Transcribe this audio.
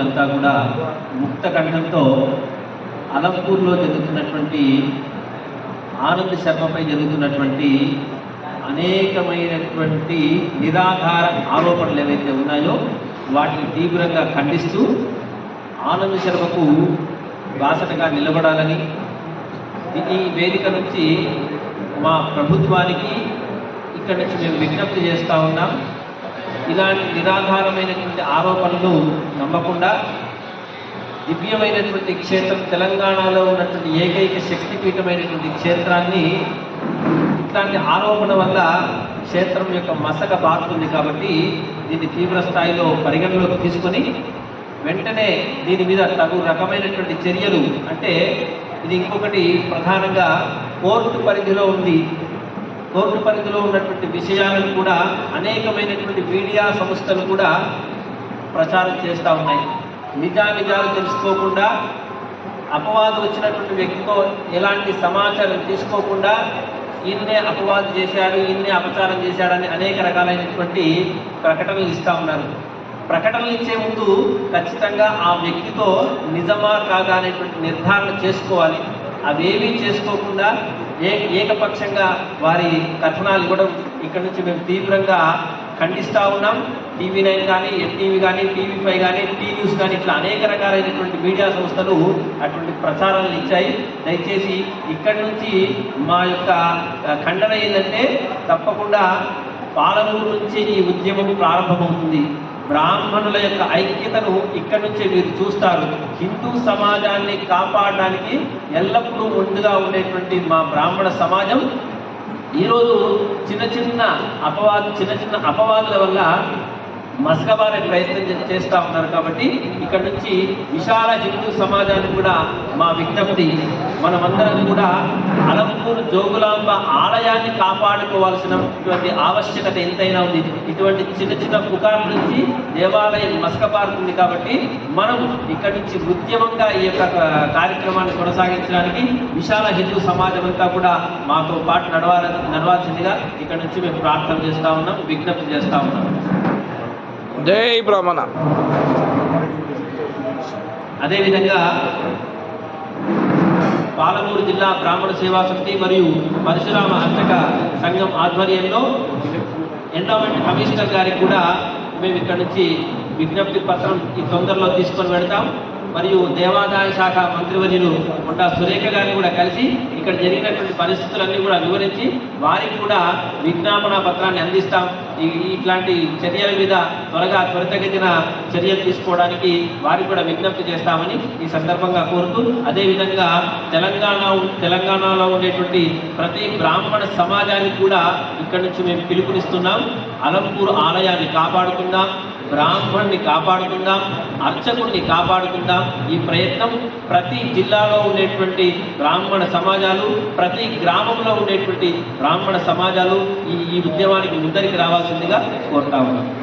అంతా కూడా ముక్త కంఠంతో అలంపూర్లో జరుగుతున్నటువంటి ఆనంద్ శర్మపై జరుగుతున్నటువంటి అనేకమైనటువంటి నిరాధార ఆరోపణలు ఏవైతే ఉన్నాయో వాటిని తీవ్రంగా ఖండిస్తూ ఆనంద్ శర్మకు బాసటగా నిలబడాలని ఈ వేదిక నుంచి మా ప్రభుత్వానికి ఇక్కడి నుంచి మేము విజ్ఞప్తి చేస్తూ ఉన్నాం. ఇలాంటి నిరాధారమైనటువంటి ఆరోపణలు నమ్మకుండా దివ్యమైనటువంటి క్షేత్రం తెలంగాణలో ఉన్నటువంటి ఏకైక శక్తిపీఠమైనటువంటి క్షేత్రాన్ని ఇట్లాంటి ఆరోపణ వల్ల క్షేత్రం యొక్క మసక బారుతుంది కాబట్టి దీన్ని తీవ్ర స్థాయిలో పరిగణలోకి తీసుకొని వెంటనే దీని మీద తగు రకమైనటువంటి చర్యలు అంటే ఇది ఇంకొకటి ప్రధానంగా కోర్టు పరిధిలో ఉంది. కోర్టు పరిధిలో ఉన్నటువంటి విషయాలను కూడా అనేకమైనటువంటి మీడియా సంస్థలు కూడా ప్రచారం చేస్తూ ఉన్నాయి. నిజానిజాలు తెలుసుకోకుండా అపవాదు వచ్చినటువంటి వ్యక్తితో ఎలాంటి సమాచారం తీసుకోకుండా ఈయన్నే అపవాదు చేశాడు ఈయన్నే అపచారం చేశాడని అనేక రకాలైనటువంటి ప్రకటనలు ఇస్తూ ఉన్నారు. ప్రకటనలు ఇచ్చే ముందు ఖచ్చితంగా ఆ వ్యక్తితో నిజమా కాదా అనేటువంటి నిర్ధారణ చేసుకోవాలి. అవేమీ చేసుకోకుండా ఏ ఏకపక్షంగా వారి కథనాలు ఇవ్వడం ఇక్కడ నుంచి మేము తీవ్రంగా ఖండిస్తూ ఉన్నాం. టీవీ నైన్ కానీ ఎన్టీవీ కానీ టీవీ ఫైవ్ కానీ టీ న్యూస్ కానీ ఇట్లా అనేక రకాలైనటువంటి మీడియా సంస్థలు అటువంటి ప్రచారాలను ఇచ్చాయి. దయచేసి ఇక్కడి నుంచి మా యొక్క ఖండన ఏంటంటే తప్పకుండా పాలమూరు నుంచి ఈ ఉద్యమం ప్రారంభమవుతుంది. బ్రాహ్మణుల యొక్క ఐక్యతను ఇక్కడి నుంచే మీరు చూస్తారు. హిందూ సమాజాన్ని కాపాడడానికి ఎల్లప్పుడూ ముందుగా ఉండేటువంటి మా బ్రాహ్మణ సమాజం ఈరోజు చిన్న చిన్న అపవాదు చిన్న చిన్న అపవాదుల వల్ల మసకబారే ప్రయత్నం చేస్తూ ఉన్నారు కాబట్టి ఇక్కడ నుంచి విశాల హిందూ సమాజానికి కూడా మా విజ్ఞప్తి. మనమందరం కూడా అలంపూర్ జోగులాంబ ఆలయాన్ని కాపాడుకోవాల్సినటువంటి ఆవశ్యకత ఎంతైనా ఉంది. ఇటువంటి చిన్న చిన్న పుకార్ల నుంచి దేవాలయం మసకబారుతుంది కాబట్టి మనం ఇక్కడ నుంచి ఉద్యమంగా ఈ యొక్క కార్యక్రమాన్ని కొనసాగించడానికి విశాల హిందూ సమాజం అంతా కూడా మాతో పాటు నడవాల నడవాల్సిందిగా ఇక్కడ నుంచి మేము ప్రార్థన చేస్తూ ఉన్నాం విజ్ఞప్తి చేస్తూ ఉన్నాం. జై బ్రాహ్మణ. అదేవిధంగా పాలమూరు జిల్లా బ్రాహ్మణ సేవా సమితి మరియు పరశురామ అర్చక సంఘం ఆధ్వర్యంలో ఎండోమెంట్ కమిషనర్ గారికి కూడా మేము ఇక్కడ నుంచి విజ్ఞప్తి పత్రం ఈ తొందరలో తీసుకొని వెళ్తాం. మరియు దేవాదాయ శాఖ మంత్రివర్యులు కొండా సురేఖ గారిని కూడా కలిసి ఇక్కడ జరిగినటువంటి పరిస్థితులన్నీ కూడా వివరించి వారికి కూడా విజ్ఞాపన పత్రాన్ని అందిస్తాం. ఇట్లాంటి చర్యల మీద త్వరగా త్వరితగతిన చర్యలు తీసుకోవడానికి వారికి కూడా విజ్ఞప్తి చేస్తామని ఈ సందర్భంగా కోరుతూ అదేవిధంగా తెలంగాణ తెలంగాణలో ఉండేటువంటి ప్రతి బ్రాహ్మణ సమాజానికి కూడా ఇక్కడ నుంచి మేము పిలుపునిస్తున్నాం. అలంపూర్ ఆలయాన్ని కాపాడుకుందాం బ్రాహ్మణ్ణి కాపాడుకుందాం అర్చకుడిని కాపాడుకుందాం. ఈ ప్రయత్నం ప్రతి జిల్లాలో ఉండేటువంటి బ్రాహ్మణ సమాజాలు ప్రతి గ్రామంలో ఉండేటువంటి బ్రాహ్మణ సమాజాలు ఈ ఈ ఉద్యమానికి ముందరికి రావాల్సిందిగా కోరుతా ఉన్నాం.